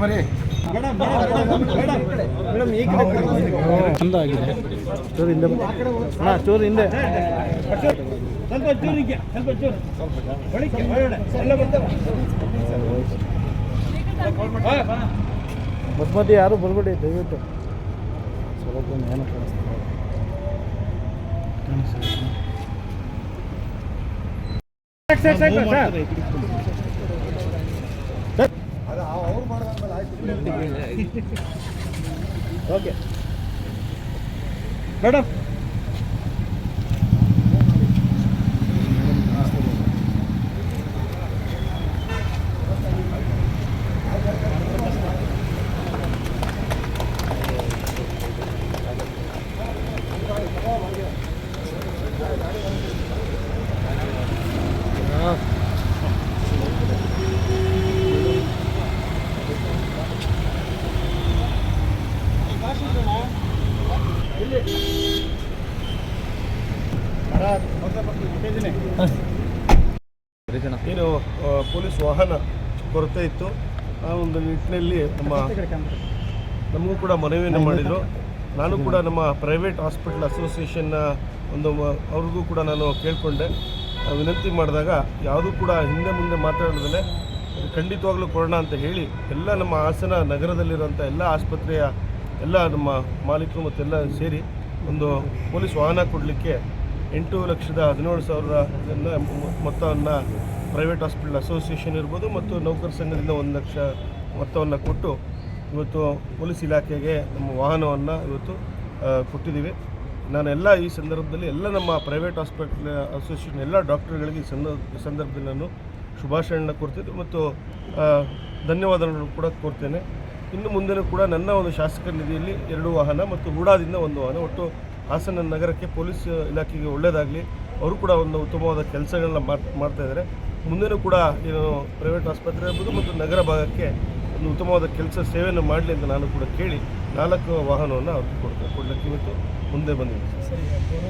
ಬರೀ ಚಂದ ಆಗಿದೆ ಚೂರು ಹಿಂದೆ ಹಾಂ ಚೂರು ಹಿಂದೆ. ಸ್ವಲ್ಪ ಚೂರು ಹಿಂಗೆ, ಸ್ವಲ್ಪ ಚೂರು. ಒಳಕ್ಕೆ, ಒಳಗಡೆ, ಎಲ್ಲ ಬರ್ತವೆ. ಮಧ್ಯ ಮಧ್ಯೆ ಯಾರು ಬರಬೇಡಿ ದಯವಿಟ್ಟು. ಸ್ವಲ್ಪ ಏನು ಕಾಣಿಸ್ತಾರೆ ఓకే మేడం Yeah. ಏನು ಪೊಲೀಸ್ ವಾಹನ ಕೊರತೆ ಇತ್ತು. ಆ ಒಂದು ನಿಟ್ಟಿನಲ್ಲಿ ನಮ್ಮ ನಮಗೂ ಕೂಡ ಮನವಿಯನ್ನು ಮಾಡಿದರು. ನಾನು ಕೂಡ ನಮ್ಮ ಪ್ರೈವೇಟ್ ಹಾಸ್ಪಿಟಲ್ ಅಸೋಸಿಯೇಷನ್ನ ಒಂದು ಅವ್ರಿಗೂ ಕೂಡ ನಾನು ಕೇಳಿಕೊಂಡೆ. ವಿನಂತಿ ಮಾಡಿದಾಗ ಯಾವುದೂ ಕೂಡ ಹಿಂದೆ ಮುಂದೆ ಮಾತಾಡೋದಲ್ಲೇ ಖಂಡಿತವಾಗ್ಲೂ ಕೊಡೋಣ ಅಂತ ಹೇಳಿ ಎಲ್ಲ ನಮ್ಮ ಹಾಸನ ನಗರದಲ್ಲಿರುವಂಥ ಎಲ್ಲ ಆಸ್ಪತ್ರೆಯ ಎಲ್ಲ ನಮ್ಮ ಮಾಲೀಕರು ಮತ್ತೆಲ್ಲ ಸೇರಿ ಒಂದು ಪೊಲೀಸ್ ವಾಹನ ಕೊಡಲಿಕ್ಕೆ ಎಂಟು ಲಕ್ಷದ ಹದಿನೇಳು ಸಾವಿರ ಮೊತ್ತವನ್ನು ಪ್ರೈವೇಟ್ ಹಾಸ್ಪಿಟಲ್ ಅಸೋಸಿಯೇಷನ್ ಇರ್ಬೋದು ಮತ್ತು ನೌಕರ ಸಂಘದಿಂದ ಒಂದು ಲಕ್ಷ ಮೊತ್ತವನ್ನು ಕೊಟ್ಟು ಇವತ್ತು ಪೊಲೀಸ್ ಇಲಾಖೆಗೆ ನಮ್ಮ ವಾಹನವನ್ನು ಇವತ್ತು ಕೊಟ್ಟಿದ್ದೀವಿ. ನಾನು ಎಲ್ಲ ಈ ಸಂದರ್ಭದಲ್ಲಿ ಎಲ್ಲ ನಮ್ಮ ಪ್ರೈವೇಟ್ ಹಾಸ್ಪಿಟಲ್ ಅಸೋಸಿಯೇಷನ್ ಎಲ್ಲ ಡಾಕ್ಟರ್ಗಳಿಗೆ ಈ ಸಂದರ್ಭ ಈ ಸಂದರ್ಭದಲ್ಲಿ ನಾನು ಶುಭಾಶಯಗಳನ್ನ ಕೊಡ್ತೀನಿ ಮತ್ತು ಧನ್ಯವಾದಗಳನ್ನು ಕೂಡ ಕೋರ್ತೇನೆ ಇನ್ನು ಮುಂದೆನೂ ಕೂಡ ನನ್ನ ಒಂದು ಶಾಸಕರ ನಿಧಿಯಲ್ಲಿ ಎರಡು ವಾಹನ ಮತ್ತು ಹೂಡಾದಿಂದ ಒಂದು ವಾಹನ. ಒಟ್ಟು ಹಾಸನ ನಗರಕ್ಕೆ ಪೊಲೀಸ್ ಇಲಾಖೆಗೆ ಒಳ್ಳೆಯದಾಗಲಿ. ಅವರು ಕೂಡ ಒಂದು ಉತ್ತಮವಾದ ಕೆಲಸಗಳನ್ನ ಮಾಡ್ತಾ ಇದ್ದಾರೆ. ಮುಂದೆನೂ ಕೂಡ ಏನು ಪ್ರೈವೇಟ್ ಆಸ್ಪತ್ರೆ ಇರ್ಬೋದು ಮತ್ತು ನಗರ ಭಾಗಕ್ಕೆ ಒಂದು ಉತ್ತಮವಾದ ಕೆಲಸ ಸೇವೆಯನ್ನು ಮಾಡಲಿ ಅಂತ ನಾನು ಕೂಡ ಕೇಳಿ ನಾಲ್ಕು ವಾಹನವನ್ನು ಅವ್ರಿಗೆ ಕೊಡ್ತೇನೆ. ಕೊಡಲಿಕ್ಕೆ ಇವತ್ತು ಮುಂದೆ ಬಂದಿದ್ದೀನಿ.